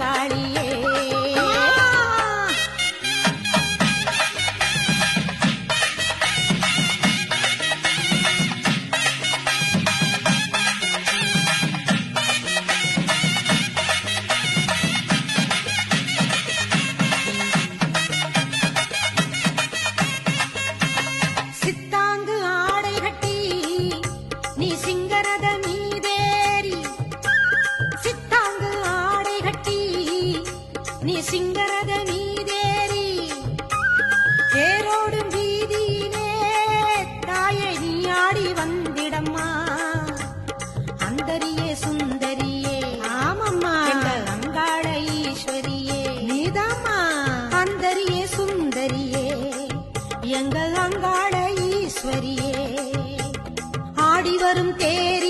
மலையனூர் சித்தாங்கு ஆடை கட்டி நீ சிங்கரத நீ சிங்கரத மீதேறி தேரோடும் வீதியிலே தாயை நீ ஆடி வந்திடம்மா. அந்தரியே சுந்தரியே ஆமம்மா. அங்காள ஈஸ்வரியே நீதாம்மா. அந்தரியே சுந்தரியே எங்கள் அங்காள ஈஸ்வரியே. ஆடி வரும் தேரி